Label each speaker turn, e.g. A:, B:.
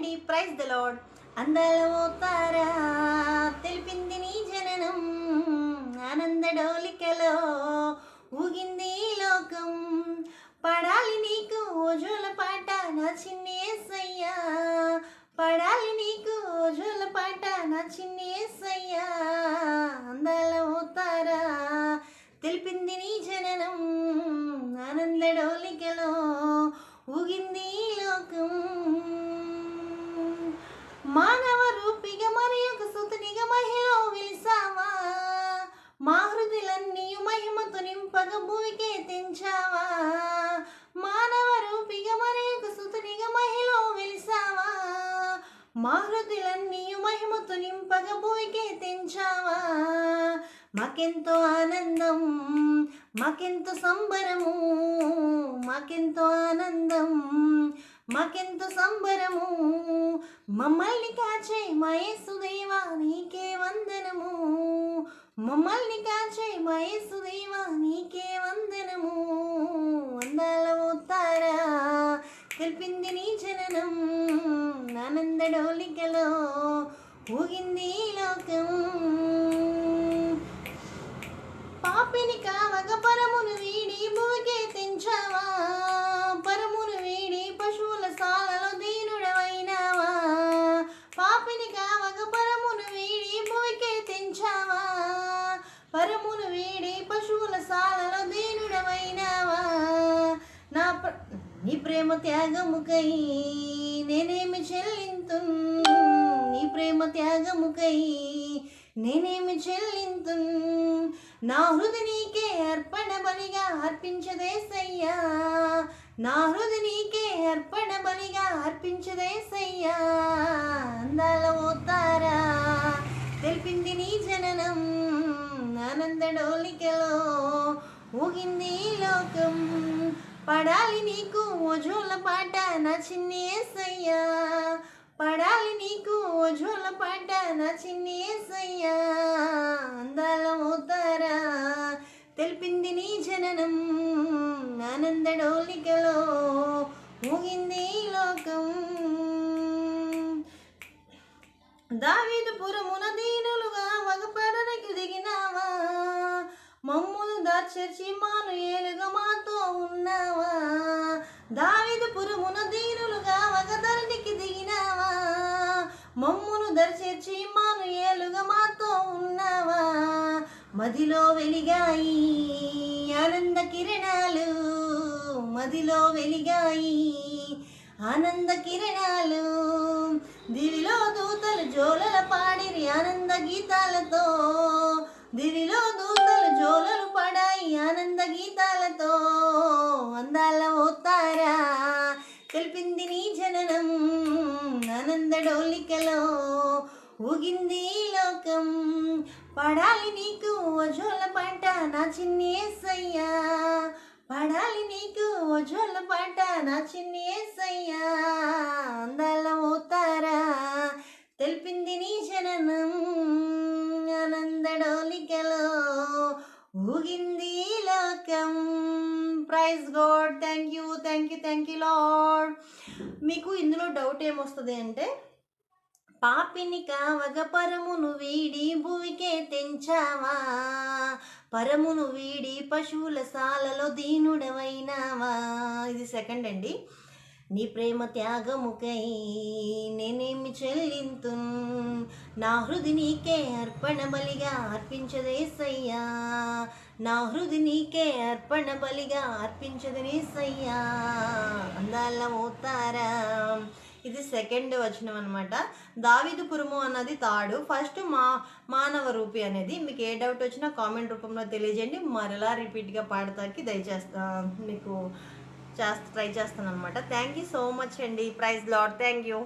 A: అండి praise the lord అందాల తారా తెలిపింది నీ జననం ఆనంద డోలికలో ఊగింది లోకం. పడాలి నీకు ఓజోల పాట నా చిన్ని ఏసయ్యా. పడాలి నీకు ఓజోల పాట నా చిన్ని ఏసయ్యా. అందాల తారా తెలిపింది నీ జననం ఆనంద డోలికలో ఊగింది మారుతులన్నీ హృదయులన్నీ మహిమతో నింపగ భూమికే తెంచావా? మాకెంతో ఆనందం మాకెంతో సంబరము మాకెంతో ఆనందం మాకెంతో సంబరము. మమ్మల్ని కాచే మయేసుదేవా నీకే వందనము. మమ్మల్ని కాచే మయేసుదేవా నీకే వందనము అందాల ఓతారా తెలిపింది నీ జననం ఆనంద డోలికలో ఊగింది లోకం. పాపిని కావగ పరమును వీడి భూమికే తెంచావా? పరమును వీడి పశువుల సాలలో దీనుడవైనావా? పాపిని కావగ పరమును వీడి భూమికే తెంచావా? పరమును వీడి పశువుల సాలలో దీనుడవైనావా? నా ప్ర నీ ప్రేమ త్యాగముకై నేనేమి చెల్లింతు నీ ప్రేమ త్యాగముకై నేనేమి చెల్లింతు నా హృది నీకే అర్పణ బలిగా అర్పించదేసయ్యా నా హృది నీకే అర్పణ బలిగా అర్పించదేసయ్యా అందాల ఓతారా తెలిపింది నీ జననం ఆనంద డోలికలో ఊగింది లోకం పడాలి నీకు ఓజోల పాట నా చిన్ని ఏసయ్యా పడాలి నీకు ఓజోల పాట నా చిన్ని ఏసయ్యా అందాల మోతారా తెలిపింది నీ జననం ఆనంద డోలికలో ఊగింది లోకం. దావీదుపురమున దీనులుగా వగపరనికి దిగినావా. మమ్మును దాచర్చి మాను ఏలుగా మాతో ఉన్న దర్శించి మాను ఏలుగా మాతో ఉన్నావా? మదిలో వెలిగాయి ఆనంద కిరణాలు. మదిలో వెలిగాయి ఆనంద కిరణాలు. దివిలో దూతలు జోలల పాడిరి ఆనంద గీతాలతో. దివిలో దూతలు జోలలు పడాయి ఆనంద గీతాలతో. అందాల ఓతారా తెలిపింది నీ జననం ఆనంద డోలికలో. ఊగింది లోకం. పడాలి నీకు ఓజోల పంట నా చిన్నేసయ్యా. పడాలి నీకు ఓజోల పాట నా చిన్నేసయ్యా. అందాల ఓతారా తెలిపింది నీ జననం. ఆనందడోలికలో ఊగింది లోకం. Praise God thank you thank you thank you Lord మీకు ఇందులో డౌట్ ఏమొస్తుంది అంటే పాపిని కావగ పరమును వీడి భూమికే తెంచావా? పరమును వీడి పశువుల సాలలో దీనుడవైనావా? ఇది సెకండ్ అండి. నీ ప్రేమ త్యాగముకై నేనేమి చెల్లింతు నా హృది నీకే అర్పణ బలిగా అర్పించదేసయ్యా నా హృది నీకే అర్పణ బలిగా అర్పించదనేసయ్యా అందాల మోతారా ఇది సెకండ్ వచనం అనమాట దావిదుపురము అన్నది తాడు. ఫస్ట్ మా మానవ రూపి అనేది మీకు ఏ డౌట్ వచ్చినా కామెంట్ రూపంలో తెలియజేయండి. మరలా రిపీట్గా పాడతానికి దయచేస్తా మీకు చేస్తా ట్రై చేస్తాను అనమాట థ్యాంక్ యూ సో మచ్ అండి ప్రైజ్ లాడ్ థ్యాంక్ యూ